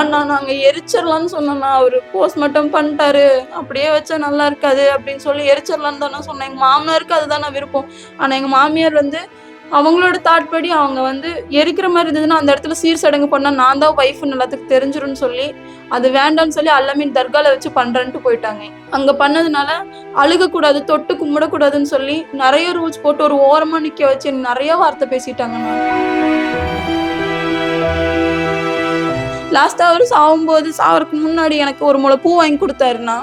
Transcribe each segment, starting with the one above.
அண்ணா நாங்க எரிச்சிடலாம்னு சொன்னோம்னா அவரு போஸ்ட்மார்ட்டம் பண்ணிட்டாரு. அப்படியே வச்சா நல்லா இருக்காது அப்படின்னு சொல்லி எரிச்சிடலாம்னு தானே சொன்னேன். எங்க மாமனாருக்கு அதுதான் நான் விருப்பம். ஆனா எங்க மாமியார் வந்து அவங்களோட தாட் படி அவங்க வந்து எரிக்கிற மாதிரி இருந்ததுன்னா அந்த இடத்துல சீர் சடங்கு பண்ணா நான் தான் ஒய்ஃப்னு எல்லாத்துக்கும் தெரிஞ்சிரும்னு சொல்லி அது வேண்டாம்னு சொல்லி அல்லமீன் தர்கால வச்சு பண்றேன்ட்டு போயிட்டாங்க. அங்க பண்ணதுனால அழுகக்கூடாது தொட்டு கும்பிடக்கூடாதுன்னு சொல்லி நிறைய ரூல்ஸ் போட்டு ஒரு ஓரமா நிக்க வச்சு நிறைய வார்த்தை பேசிட்டாங்கண்ணா. லாஸ்ட்டாக அவர் சாகும்போது சாவறதுக்கு முன்னாடி எனக்கு ஒரு முளை பூ வாங்கி கொடுத்தாருண்ணா.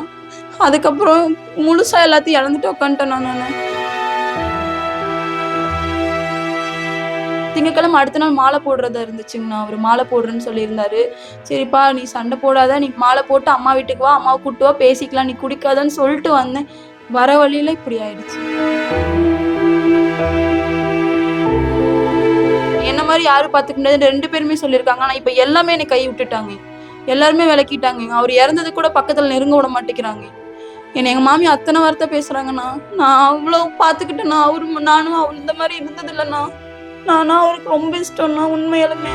அதுக்கப்புறம் முழுசா எல்லாத்தையும் இழந்துட்டு உட்காந்துட்டேன் நான் திங்கக்கிழமை அடுத்த நாள் மாலை போடுறதா இருந்துச்சுங்கண்ணா. அவர் மாலை போடுறேன்னு சொல்லியிருந்தாரு. சரிப்பா நீ சண்டை போடாத. நீ மாலை போட்டு அம்மா வீட்டுக்கு வா அம்மாவை கூட்டுவா பேசிக்கலாம் நீ குடிக்காதன்னு சொல்லிட்டு வந்தேன். வர வழியில இப்படி ஆயிடுச்சு. மாதிரி யாரும் பார்த்துக்க முடியாது ரெண்டு பேருமே சொல்லியிருக்காங்க. ஆனால் இப்போ எல்லாமே என்னை கை விட்டுட்டாங்க. எல்லாருமே விளக்கிட்டாங்க. அவர் இறந்தது கூட பக்கத்தில் நெருங்க விட மாட்டேங்கிறாங்க. என்னை எங்கள் மாமி அத்தனை வார்த்தை பேசுகிறாங்கண்ணா நான் அவ்வளோ பார்த்துக்கிட்டேண்ணா அவரு நானும் அவர் இந்த மாதிரி இருந்தது இல்லைண்ணா. நானும் அவருக்கு ரொம்ப இஷ்டம்ண்ணா உண்மையாலுமே.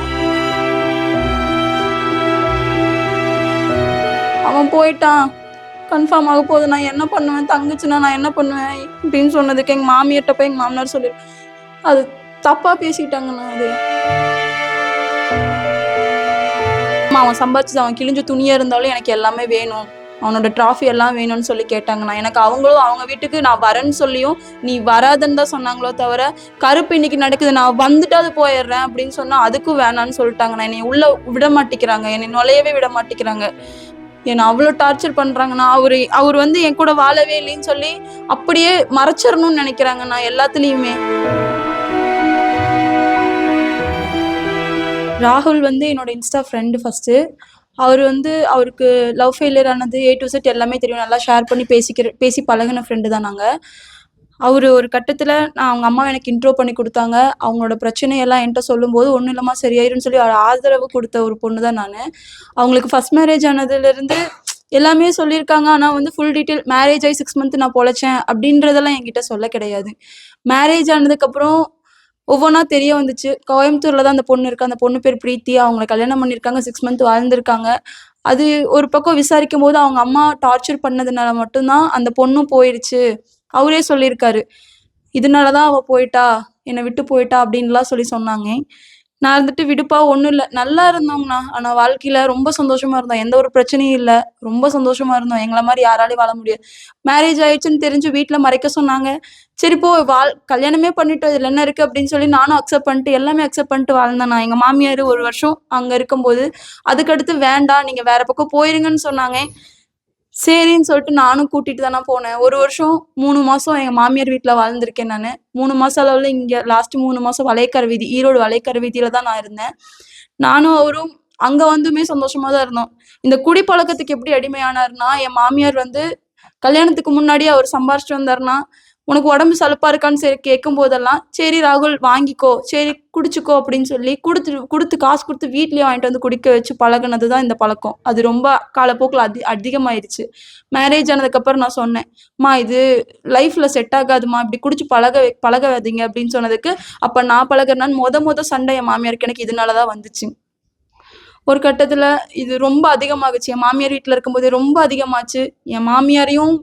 அவன் போயிட்டான். கன்ஃபார்ம் ஆக போகுது. நான் என்ன பண்ணுவேன்? தங்கச்சின்னா நான் என்ன பண்ணுவேன்? அப்படின்னு சொன்னதுக்கு எங்கள் மாமியிட்ட போய் எங்கள் மாமனார் சொல்லி அது தப்பா பேசிட்டாங்கண்ணா அது. அவன் சம்பாதிச்சது அவன் கிழிஞ்ச துணியா இருந்தாலும் எனக்கு எல்லாமே வேணும். அவனோட ட்ராஃபி எல்லாம் வேணும்னு சொல்லி கேட்டாங்கண்ணா. எனக்கு அவங்களும் அவங்க வீட்டுக்கு நான் வரேன்னு சொல்லியும் நீ வராதுன்னு தான் சொன்னாங்களோ தவிர கருப்பு இன்னைக்கு நடக்குது. நான் வந்துட்டு அது போயிடுறேன் அப்படின்னு சொன்னா அதுக்கும் வேணான்னு சொல்லிட்டாங்கண்ணா. என்னை உள்ள விட மாட்டேங்கிறாங்க. என்னை நுழையவே விட மாட்டேங்கிறாங்க. என்னை அவ்வளோ டார்ச்சர் பண்ணுறாங்கண்ணா அவர் அவர் வந்து என் கூட வாழவே இல்லைன்னு சொல்லி அப்படியே மறைச்சிடணும்னு நினைக்கிறாங்கண்ணா எல்லாத்துலேயுமே. ராகுல் வந்து என்னோட இன்ஸ்டா ஃப்ரெண்டு ஃபஸ்ட்டு அவர் வந்து அவருக்கு லவ் ஃபெயிலியர் ஆனது ஏ டு செட் எல்லாமே தெரியும். நல்லா ஷேர் பண்ணி பேசிக்கிற பேசி பழகின ஃப்ரெண்டு தான் நாங்கள் அவர் ஒரு கட்டத்தில் நான் அவங்க அம்மா எனக்கு இன்ட்ரோ பண்ணி கொடுத்தாங்க. அவங்களோட பிரச்சனையெல்லாம் என்கிட்ட சொல்லும்போது ஒன்றும் இல்லாமல் சரியாயிரும்னு சொல்லி ஆதரவு கொடுத்த ஒரு பொண்ணு தான் நான். அவங்களுக்கு ஃபஸ்ட் மேரேஜ் ஆனதுலேருந்து எல்லாமே சொல்லியிருக்காங்க. ஆனால் வந்து ஃபுல் டீட்டெயில் மேரேஜ் ஆகி சிக்ஸ் மந்த் நான் பொழைச்சேன் அப்படின்றதெல்லாம் என்கிட்ட சொல்ல கிடையாது. மேரேஜ் ஆனதுக்கப்புறம் ஒவ்வொன்றா தெரிய வந்துச்சு. கோயம்புத்தூர்ல தான் அந்த பொண்ணு இருக்கு. அந்த பொண்ணு பேர் பிரீத்தி. அவங்களை கல்யாணம் பண்ணியிருக்காங்க. சிக்ஸ் மந்த் வாழ்ந்திருக்காங்க. அது ஒரு பக்கம் விசாரிக்கும் போது அவங்க அம்மா டார்ச்சர் பண்ணதுனால மட்டும்தான் அந்த பொண்ணும் போயிடுச்சு அவரே சொல்லியிருக்காரு. இதனால தான் அவ போயிட்டா. என்னை விட்டு போயிட்டா அப்படின்லாம் சொல்லி சொன்னாங்க. நான் இருந்துட்டு விடுப்பா ஒன்றும் இல்லை. நல்லா இருந்தோங்கண்ணா ஆனால் வாழ்க்கையில ரொம்ப சந்தோஷமா இருந்தோம். எந்த ஒரு பிரச்சனையும் இல்லை. ரொம்ப சந்தோஷமா இருந்தோம். எங்களை மாதிரி யாராலையும் வாழ முடியாது. மேரேஜ் ஆயிடுச்சுன்னு தெரிஞ்சு வீட்டில் மறைக்க சொன்னாங்க. சரி போ வாழ் கல்யாணமே பண்ணிட்டு இதுல என்ன இருக்கு அப்படின்னு சொல்லி நானும் அக்செப்ட் பண்ணிட்டு எல்லாமே அக்செப்ட் பண்ணிட்டு வாழ்ந்தேன் நான். எங்க மாமியார் ஒரு வருஷம் அங்க இருக்கும்போது அதுக்கடுத்து வேண்டாம் நீங்க வேற பக்கம் போயிருங்கன்னு சொன்னாங்க. சரின்னு சொல்லிட்டு நானும் கூட்டிட்டு தானே போனேன். ஒரு வருஷம் மூணு மாசம் எங்க மாமியார் வீட்டுல வாழ்ந்திருக்கேன் நான். மூணு மாசம் அளவுல இங்க லாஸ்ட் மூணு மாசம் வளையக்கர வீதி ஈரோடு வளையக்கர வீதியில தான் நான் இருந்தேன். நானும் அவரும் அங்க வந்துமே சந்தோஷமா தான் இருந்தோம். இந்த குடிப்பழக்கத்துக்கு எப்படி அடிமையானாருன்னா என் மாமியார் வந்து கல்யாணத்துக்கு முன்னாடி அவர் சம்பாரிச்சிட்டு வந்தாருன்னா உனக்கு உடம்பு சலுப்பா இருக்கான்னு சரி கேட்கும் போதெல்லாம் சரி ராகுல் வாங்கிக்கோ. சரி குடிச்சுக்கோ அப்படின்னு சொல்லி கொடுத்து கொடுத்து காசு கொடுத்து வீட்லயே வாங்கிட்டு வந்து குடிக்க வச்சு பழகுனது தான் இந்த பழக்கம். அது ரொம்ப காலப்போக்கில் அதி அதிகமாயிருச்சு. மேரேஜ் ஆனதுக்கப்புறம் நான் சொன்னேன் மா இது லைஃப்ல செட் ஆகாதுமா. இப்படி குடிச்சு பழக பழகாதீங்க அப்படின்னு சொன்னதுக்கு அப்ப நான் பழகுறேன்னு மொத மொத சண்டை என் மாமியாருக்கு எனக்கு இதனாலதான் வந்துச்சு. ஒரு கட்டத்துல இது ரொம்ப அதிகமாகுச்சு. என் மாமியார் வீட்டில் இருக்கும்போது ரொம்ப அதிகமாச்சு. என் மாமியாரையும்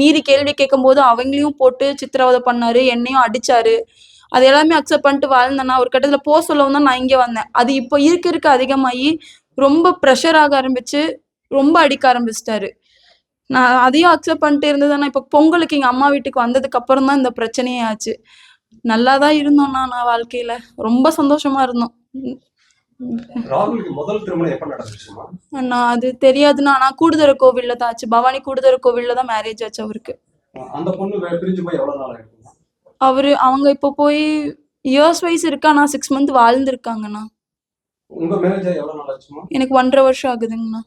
மீறி கேள்வி கேட்கும்போது அவங்களையும் போட்டு சித்திரவதை பண்ணாரு என்னையும் அடிச்சாரு. அது எல்லாமே அக்செப்ட் பண்ணிட்டு வாழ்ந்தேன்னா ஒரு கட்டத்துல போ சொல்லவும் தான் நான் இங்க வந்தேன். அது இப்போ இருக்க இருக்க அதிகமாகி ரொம்ப ப்ரெஷர் ஆக ஆரம்பிச்சு ரொம்ப அடிக்க ஆரம்பிச்சிட்டாரு. நான் அதையும் அக்செப்ட் பண்ணிட்டு இருந்ததுன்னா இப்போ பொங்கலுக்கு எங்க அம்மா வீட்டுக்கு வந்ததுக்கு அப்புறம் தான் இந்த பிரச்சனையே ஆச்சு. நல்லா தான் இருந்தோம்னா நான் வாழ்க்கையில. ரொம்ப சந்தோஷமா இருந்தோம். அண்ணா அது தெரியாதுண்ணா. நான் கூடுதர கோவில்ல தான் ஆச்சு. பவானி கூடுதர கோவில்ல தான் மேரேஜ் ஆச்சு அவருக்கு. அவரு அவங்க இப்போ போய் இயர்ஸ் வைஸ் இருக்கா நான் சிக்ஸ் மந்த் வாழ்ந்திருக்காங்கண்ணா. எனக்கு ஒன்றரை வருஷம் ஆகுதுங்கண்ணா.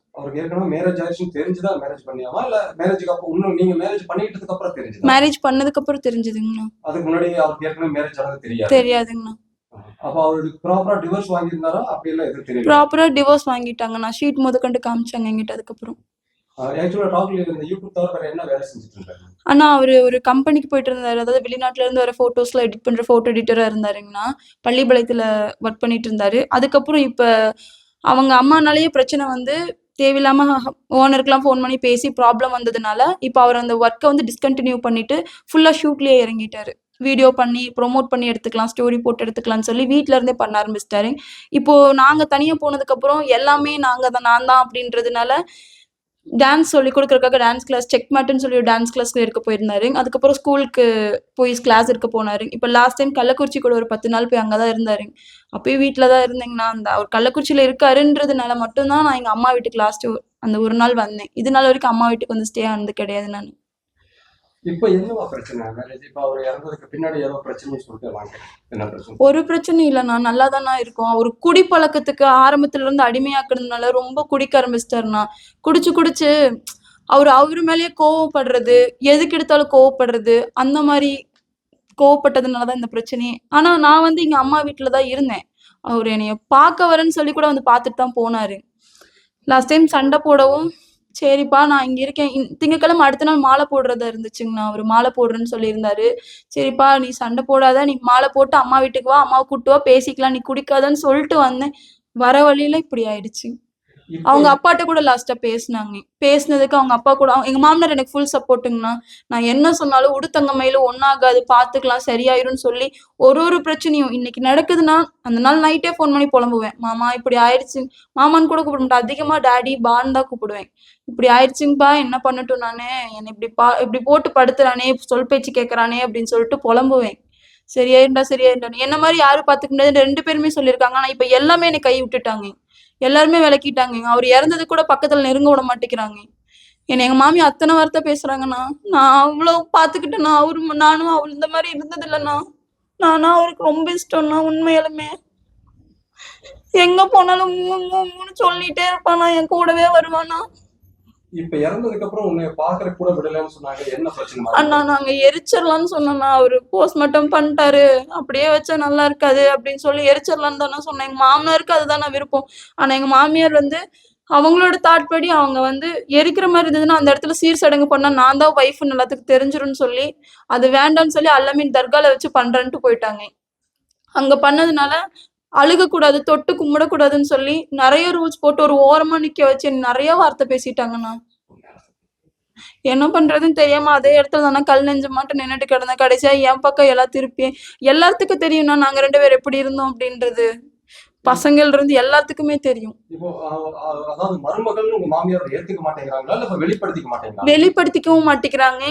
மேரேஜ் பண்ணதுக்கு அப்புறம் தெரிஞ்சதுங்கண்ணா. தெரியாதுங்கண்ணா. அப்ப அவருக்கு ப்ராப்பரா டிவோர்ஸ் வாங்கியிருந்தாரா? அப்படி எல்லாம் எதுவும் தெரியல. ப்ராப்பரா டிவோர்ஸ் வாங்கிட்டாங்கண்ணா ஷீட் முதற்கண்டு காமிச்சாங்க என்கிட்ட அதுக்கப்புறம். ஆக்சுவலா ராகுல் இந்த யூடியூப் தவிர வேற என்ன வேலை செஞ்சுட்டு இருந்தாரு ஆனா அவரு ஒரு கம்பெனிக்கு போயிட்டு இருந்தாரு. அதாவது வெளிநாட்டுல இருந்து வர போட்டோஸ்ல எடிட் பண்ற போட்டோ எடிட்டரா இருந்தாருங்கண்ணா. பள்ளிப்பாளையத்துல ஒர்க் பண்ணிட்டு இருந்தாரு. அதுக்கப்புறம் இப்ப அவங்க அம்மானாலேயே பிரச்சனை வந்து தேவையில்லாம ஓனருக்குலாம் ஃபோன் பண்ணி பேசி ப்ராப்ளம் வந்ததுனால இப்போ அவர் அந்த ஒர்க்கை வந்து டிஸ்கண்டினியூ பண்ணிட்டு ஃபுல்லாக ஷூட்லேயே இறங்கிட்டாரு. வீடியோ பண்ணி ப்ரொமோட் பண்ணி எடுத்துக்கலாம் ஸ்டோரி போட்டு எடுத்துக்கலாம்னு சொல்லி வீட்டில இருந்தே பண்ண ஆரம்பிச்சிட்டாரு. இப்போ நாங்க தனியா போனதுக்கப்புறம் எல்லாமே நாங்க தான் நான் தான் அப்படின்றதுனால டான்ஸ் சொல்லி கொடுக்குறக்காக டான்ஸ் கிளாஸ் செக் மேட்டுன்னு சொல்லி டான்ஸ் கிளாஸ்க்கு இருக்க போயிருந்தாரு. அதுக்கப்புறம் ஸ்கூலுக்கு போய் கிளாஸ் இருக்க போனாரு. இப்போ லாஸ்ட் டைம் கள்ளக்குறிச்சி கூட ஒரு பத்து நாள் போய் அங்கே தான் இருந்தாரு. அப்பயும் வீட்டில் தான் இருந்தேங்கண்ணா அந்த அவர் கள்ளக்குறிச்சியில் இருக்காருன்றதுனால மட்டும்தான் நான் எங்கள் அம்மா வீட்டுக்கு லாஸ்ட் அந்த ஒரு நாள் வந்தேன். இது நாள் வரைக்கும் அம்மா வீட்டுக்கு வந்து ஸ்டே ஆனது கிடையாது நான். இப்போ என்னவா பிரச்சனை? மேரேஜ் இப்போ அவர் இறந்ததுக்கு பின்னாடி ஏதோ பிரச்சனைன்னு சொல்லிட்டு வாங்க என்ன பிரச்சனை? ஒரு பிரச்சனையும் இல்லைண்ணா நல்லா தானே இருக்கும். அவர் குடிப்பழக்கத்துக்கு ஆரம்பத்துல இருந்து அடிமையாக்குறதுனால ரொம்ப குடிக்க ஆரம்பிச்சிட்டாருண்ணா குடிச்சு குடிச்சு அவர் அவரு மேலேயே கோவப்படுறது எதுக்கு எடுத்தாலும் கோவப்படுறது அந்த மாதிரி கோவப்பட்டதுனால தான் இந்த பிரச்சனையே ஆனா நான் வந்து இங்க அம்மா வீட்டில் தான் இருந்தேன். அவர் என்னைய பார்க்க வரேன்னு சொல்லி கூட வந்து பார்த்துட்டு தான் போனாரு. லாஸ்ட் டைம் சண்டை போடவும் சரிப்பா நான் இங்க இருக்கேன். திங்கக்கிழமை திங்கட்கிழமை அடுத்த நாள் மாலை போடுறதா இருந்துச்சுங்கண்ணா. அவர் மாலை போடுறேன்னு சொல்லியிருந்தாரு. சரிப்பா நீ சண்டை போடாத. நீ மாலை போட்டு அம்மா வீட்டுக்கு வா அம்மாவை கூட்டு வா பேசிக்கலாம். நீ குடிக்காதன்னு சொல்லிட்டு வந்தேன். வர வழியில இப்படி ஆயிடுச்சு. அவங்க அப்பாட்ட கூட லாஸ்டா பேசினாங்க. பேசினதுக்கு அவங்க அப்பா கூட அவங்க- எங்க மாமனார் எனக்கு ஃபுல் சப்போர்ட்டுங்கண்ணா நான் என்ன சொன்னாலும் உடுத்தங்க மயில ஒன்னாகாது பாத்துக்கலாம் சரியாயிரும்னு சொல்லி ஒரு ஒரு பிரச்சனையும் இன்னைக்கு நடக்குதுன்னா அந்த நாள் நைட்டே ஃபோன் பண்ணி புலம்புவேன். மாமா இப்படி ஆயிடுச்சு மாமான்னு கூட கூப்பிட மாட்டேன். அதிகமா டாடி பான்னு தான் கூப்பிடுவேன். இப்படி ஆயிடுச்சுங்கப்பா என்ன பண்ணட்டும் நானு? என்னை இப்படி பா இப்படி போட்டு படுத்துறானே சொல் பேச்சு கேட்கறானே அப்படின்னு சொல்லிட்டு புலம்புவேன். சரியாயிருண்டா சரியாயிருண்டா என்ன மாதிரி யாரும் பாத்துக்க முடியாது. ரெண்டு பேருமே சொல்லியிருக்காங்க. ஆனா இப்ப எல்லாமே என்னை கை விட்டுட்டாங்க எல்லாருமே விளக்கிட்டாங்க அவர் இறந்தது கூட பக்கத்துல நெருங்க விட மாட்டேங்கிறாங்க என்ன எங்க மாமி அத்தனை வார்த்தை பேசுறாங்கண்ணா நான் அவ்வளவு பாத்துக்கிட்டேண்ணா அவரு நானும் அவள் இந்த மாதிரி இருந்தது இல்லைண்ணா நானும் அவருக்கு ரொம்ப இஷ்டம்ண்ணா உண்மையாலுமே எங்க போனாலும் உம் உம் சொல்லிட்டே இருப்பானா என் கூடவே வருவானா இப்ப இறந்ததுக்கு அப்புறம் உன்னை பாக்குற கூட விடலன்னு சொன்னாங்க. என்ன பிரச்சனை அண்ணா நாங்க எரிச்சிடலாம்னு சொன்னோம்னா அவரு போஸ்ட்மார்ட்டம் பண்ணிட்டாரு. அப்படியே வச்சா நல்லா இருக்காது அப்படின்னு சொல்லி எரிச்சிடலாம்னு தானே சொன்னேன். எங்க மாமனாருக்கு அதுதான் விருப்பம். ஆனா எங்க மாமியார் வந்து அவங்களோட தாட் படி அவங்க வந்து எரிக்கிற மாதிரி இருந்ததுன்னா அந்த இடத்துல சீர் சடங்கு பண்ணா நான் தான் ஒய்ஃப்னு எல்லாத்துக்கும் தெரிஞ்சிரும்னு சொல்லி அது வேண்டாம்னு சொல்லி அல்லமீன் தர்கால வச்சு பண்றேன்ட்டு போயிட்டாங்க. அங்க பண்ணதுனால அழுகக்கூடாது தொட்டு கும்பிடக்கூடாதுன்னு சொல்லி நிறைய ரூல்ஸ் போட்டு ஒரு ஓரமா நிக்க வச்சு நிறைய வார்த்தை பேசிட்டாங்கண்ணா. என்ன பண்றதுன்னு தெரியாம அதே இடத்துல தானே கல் நெஞ்ச மாட்டு நின்னுட்டு கிடந்தேன். கடைசியா என் பக்கம் எல்லாம் திருப்பி எல்லாத்துக்கும் தெரியும்னா நாங்க ரெண்டு பேரும் எப்படி இருந்தோம் அப்படின்றது. பசங்கள்ல இருந்து எல்லாத்துக்குமே தெரியும். வெளிப்படுத்திக்கவும் மாட்டேங்கிறாங்க.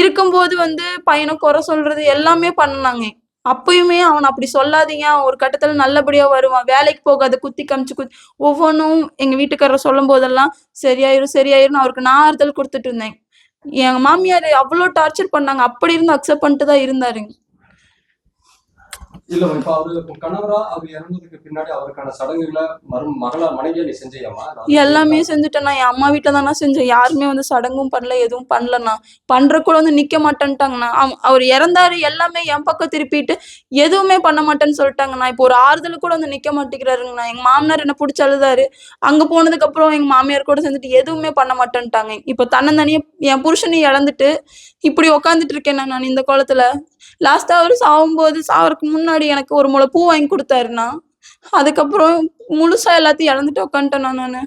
இருக்கும்போது வந்து பையனை குறை சொல்றது எல்லாமே பண்ணாங்க அப்பயுமே அவன் அப்படி சொல்லாதீங்க. அவன் ஒரு கட்டத்துல நல்லபடியா வருவான். வேலைக்கு போகாத குத்தி காமிச்சு குத்தி ஒவ்வொன்றும் எங்க வீட்டுக்காரர் சொல்லும் போதெல்லாம் சரியாயிரும் சரியாயிரும் அவருக்கு நான் ஆறுதல் கொடுத்துட்டு இருந்தேன். எங்க மாமியார் அவ்வளோ டார்ச்சர் பண்ணாங்க. அப்படி இருந்து அக்செப்ட் பண்ணிட்டு தான் இருந்தாருங்க. இல்ல இப்ப அவரு கணவரா அவர் இறந்ததுக்கு பின்னாடி அவருக்கான சடங்குகளை மரு மகளா மனைவியா நீ செஞ்சியாமா எல்லாமே செஞ்சுட்டேன்னா என் அம்மா வீட்டில் தானே செஞ்சேன். யாருமே வந்து சடங்கும் பண்ணல எதுவும் பண்ணலண்ணா. பண்ற கூட வந்து நிக்க மாட்டேன்ட்டாங்கண்ணா. அவ- அவர் இறந்தாரு எல்லாமே என் பக்கம் திருப்பிட்டு எதுவுமே பண்ண மாட்டேன்னு சொல்லிட்டாங்கண்ணா. இப்போ ஒரு ஆறுதல் கூட வந்து நிக்க மாட்டேங்கிறாருங்கண்ணா. எங்க மாமனார் என்ன பிடிச்சி அழுதாரு. அங்க போனதுக்கு அப்புறம் எங்க மாமியார் கூட சேர்ந்துட்டு எதுவுமே பண்ண மாட்டேன்ட்டாங்க. இப்போ தன்னந்தனியா என் புருஷனை இழந்துட்டு இப்படி உக்காந்துட்டு இருக்கேன் நான் இந்த குளத்துல லாஸ்டா அவர் சாகும்போது சாவறதுக்கு முன்னாடி எனக்கு ஒரு முளை பூ வாங்கி கொடுத்தாருண்ணா அதுக்கப்புறம் முழுசா எல்லாத்தையும் இழந்துட்டு உட்காந்துட்டேன் நானு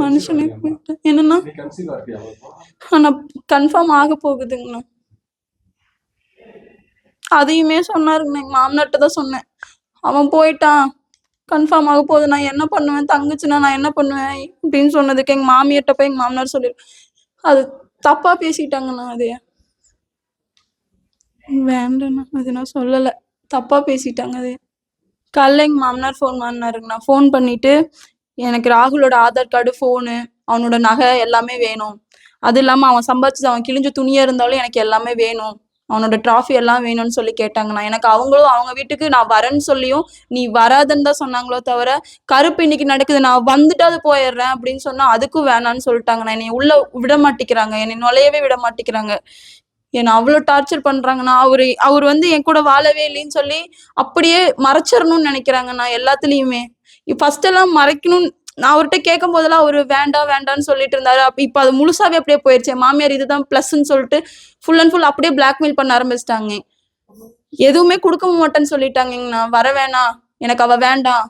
மனுஷனுக்கு மனுஷனே என்னன்னா ஆனா கன்ஃபார்ம் ஆக போகுதுங்கண்ணா. அதையுமே சொன்னாருங்கண்ணா. எங்க மாமனார்ட்ட தான் சொன்னேன். அவன் போயிட்டான். கன்ஃபார்ம் ஆக போகுது. நான் என்ன பண்ணுவேன்? தங்கச்சினா நான் என்ன பண்ணுவேன்? அப்படின்னு சொன்னதுக்கு எங்கள் மாமியிட்ட போய் எங்க மாமனார் சொல்லியிருக்கேன் அது தப்பாக பேசிட்டாங்கண்ணா அது வேண்டண்ணா அது நான் சொல்லலை. தப்பாக பேசிட்டாங்க அது காலைல எங்கள் மாமனார் ஃபோன் பண்ணாருங்கண்ணா ஃபோன் பண்ணிட்டு எனக்கு ராகுலோட ஆதார் கார்டு ஃபோனு அவனோட நகை எல்லாமே வேணும். அது இல்லாமல் அவன் சம்பாதிச்சது அவன் கிழிஞ்ச துணியாக இருந்தாலும் எனக்கு எல்லாமே வேணும். அவனோட டிராஃபி எல்லாம் வேணும்னு சொல்லி கேட்டாங்கண்ணா. எனக்கு அவங்களும் அவங்க வீட்டுக்கு நான் வரேன்னு சொல்லியும் நீ வராதுன்னு தான் சொன்னாங்களோ தவிர கருப்பு இன்னைக்கு நடக்குது நான் வந்துட்டாது போயிடுறேன் அப்படின்னு சொன்னா அதுக்கும் வேணாம்னு சொல்லிட்டாங்கண்ணா. என்னை உள்ள விட மாட்டேங்கிறாங்க என்னை நுழையவே விட மாட்டேங்கிறாங்க என்னை அவ்வளோ டார்ச்சர் பண்றாங்கண்ணா. அவரு அவர் வந்து என் கூட வாழவே இல்லைன்னு சொல்லி அப்படியே மறைச்சிடணும்னு நினைக்கிறாங்கண்ணா எல்லாத்துலயுமே. ஃபர்ஸ்ட் எல்லாம் மறைக்கணும்னு நான் அவர்கிட்ட கேட்கும் போதெல்லாம் அவரு வேண்டாம் வேண்டாம்னு சொல்லிட்டு இருந்தாரு. அப்ப இப்ப அது முழுசாவே அப்படியே போயிருச்சு. என் மாமியார் இதுதான் பிளஸ்ன்னு சொல்லிட்டு ஃபுல் அண்ட் ஃபுல் அப்படியே பிளாக்மெயில் பண்ண ஆரம்பிச்சிட்டாங்க. எதுவுமே கொடுக்க மாட்டேன்னு சொல்லிட்டாங்கங்கண்ணா. வர வேணாம் எனக்கு அவ வேண்டாம்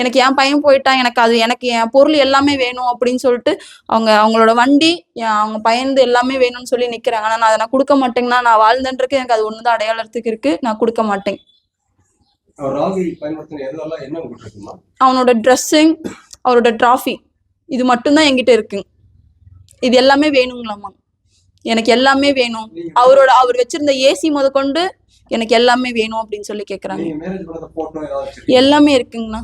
எனக்கு என் பையன் போயிட்டான். எனக்கு அது எனக்கு என் பொருள் எல்லாமே வேணும் அப்படின்னு சொல்லிட்டு அவங்க அவங்களோட வண்டி அவங்க பையனது எல்லாமே வேணும்னு சொல்லி நிக்கிறாங்க. ஆனா நான் அதை நான் கொடுக்க மாட்டேங்கண்ணா. நான் வாழ்ந்தன்றதுக்கு எனக்கு அது ஒண்ணுதான் அடையாளத்துக்கு இருக்கு. நான் கொடுக்க மாட்டேன். அவனோட ட்ரெஸ்ஸிங் அவரோட ட்ராஃபி இது மட்டும்தான் என்கிட்ட இருக்குங்க இது எல்லாமே வேணுங்களாம்மா எனக்கு எல்லாமே வேணும். அவரோட அவர் வச்சிருந்த ஏசி முதற்கொண்டு எனக்கு எல்லாமே வேணும் அப்படின்னு சொல்லி கேக்குறாங்க. எல்லாமே இருக்குங்கண்ணா.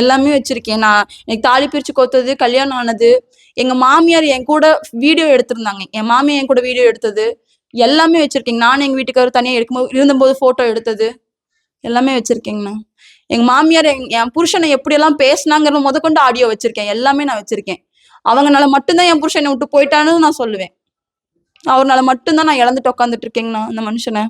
எல்லாமே வச்சிருக்கேன். நான் எனக்கு தாலி பிரிச்சு கோத்தது கல்யாணம் ஆனது எங்க மாமியார் என் கூட வீடியோ எடுத்திருந்தாங்க. என் மாமியார் என் கூட வீடியோ எடுத்தது எல்லாமே வச்சிருக்கேங்க. நான் எங்க வீட்டுக்காரர் தனியா எடுக்கும்போது இருந்தபோது போட்டோ எடுத்தது எல்லாமே வச்சிருக்கேங்கண்ணா. எங்க மாமியார் என் என் புருஷனை எப்படியெல்லாம் பேசினாங்கிறத முதற்கொண்டு ஆடியோ வச்சிருக்கேன். எல்லாமே நான் வச்சிருக்கேன். அவங்கனால மட்டும்தான் என் புருஷனை விட்டு போயிட்டான்னு நான் சொல்லுவேன். அவர்னால மட்டும்தான் நான் இழந்துட்டு உட்காந்துட்டு இருக்கேங்கண்ணா அந்த மனுஷனை.